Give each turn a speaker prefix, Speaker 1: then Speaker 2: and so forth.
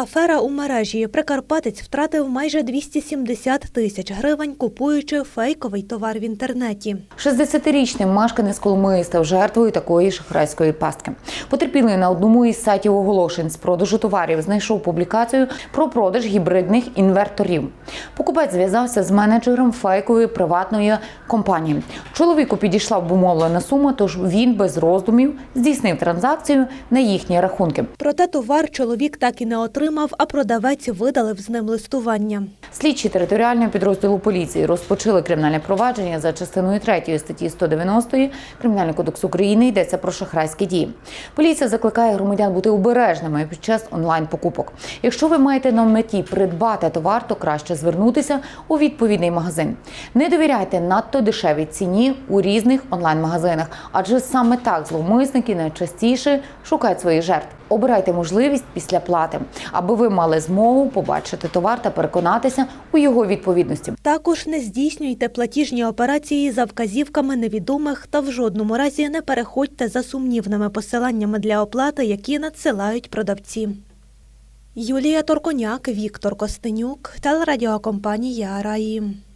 Speaker 1: Афера у мережі. Прикарпатець втратив майже 270 тисяч гривень, купуючи фейковий товар в інтернеті.
Speaker 2: 60-річний мешканець Коломиї став жертвою такої шахрайської пастки. Потерпілий на одному із сайтів оголошень з продажу товарів знайшов публікацію про продаж гібридних інверторів. Покупець зв'язався з менеджером фейкової приватної компанії. Чоловіку підійшла обумовлена сума, тож він без роздумів здійснив транзакцію на їхні рахунки.
Speaker 1: Проте товар чоловік так і не отримав, а продавець видалив з ним листування.
Speaker 2: Слідчі територіального підрозділу поліції розпочали кримінальне провадження за частиною 3 статті 190 Кримінального кодексу України йдеться про шахрайські дії. Поліція закликає громадян бути обережними під час онлайн-покупок. Якщо ви маєте на меті придбати товар, то краще звернутися у відповідний магазин. Не довіряйте надто дешевій ціні у різних онлайн-магазинах, адже саме так зловмисники найчастіше шукають своїх жертв. Обирайте можливість після плати, аби ви мали змогу побачити товар та переконатися у його відповідності.
Speaker 1: Також не здійснюйте платіжні операції за вказівками невідомих та в жодному разі не переходьте за сумнівними посиланнями для оплати, які надсилають продавці. Юлія Торконяк, Віктор Костенюк, телерадіокомпанія Раї.